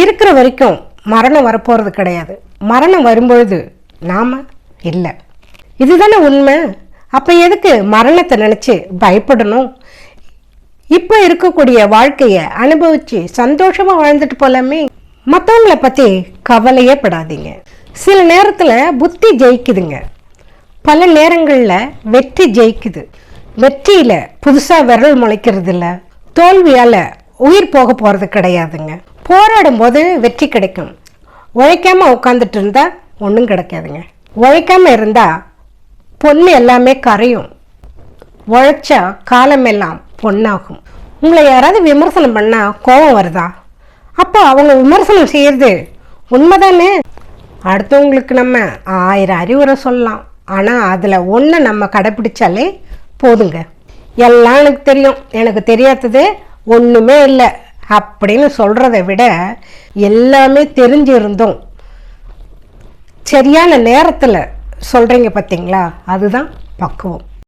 இருக்கிற வரைக்கும் மரணம் வரப்போகிறது கிடையாது. மரணம் வரும்பொழுது நாம் இல்லை. இதுதானே உண்மை? அப்போ எதுக்கு மரணத்தை நினச்சி பயப்படணும்? இப்போ இருக்கக்கூடிய வாழ்க்கையை அனுபவித்து சந்தோஷமாக வாழ்ந்துட்டு போலாமே? மற்றவங்கள பற்றி கவலையே படாதீங்க. சில நேரத்தில் புத்தி ஜெயிக்குதுங்க. பல நேரங்களில் வெற்றி ஜெயிக்குது. வெற்றியில் புதுசாக விரல் முளைக்கிறது இல்லை தோல்வியால் உயிர் போக போகிறது கிடையாதுங்க. போராடும் போது வெற்றி கிடைக்கும். உழைக்காம உட்காந்துட்டு இருந்தா ஒன்றும் கிடைக்காதுங்க. உழைக்காம இருந்தால் பொண்ணு எல்லாமே கரையும். உழைச்சா காலமெல்லாம் பொண்ணாகும். உங்களை யாராவது விமர்சனம் பண்ணால் கோபம் வருதா? அப்போ அவங்க விமர்சனம் செய்யறது உண்மைதானே? அடுத்தவங்களுக்கு நம்ம ஆயிரம் அறிவுரை சொல்லலாம். ஆனால் அதில் ஒன்று நம்ம கடைப்பிடிச்சாலே போதுங்க. எல்லாம் எனக்கு தெரியும். எனக்கு தெரியாதது ஒன்றுமே இல்லை. அப்படின்னு சொல்கிறத விட எல்லாமே தெரிஞ்சிருந்தோம். சரியான நேரத்தில் சொல்கிறீங்க பார்த்தீங்களா அதுதான் பக்குவம்.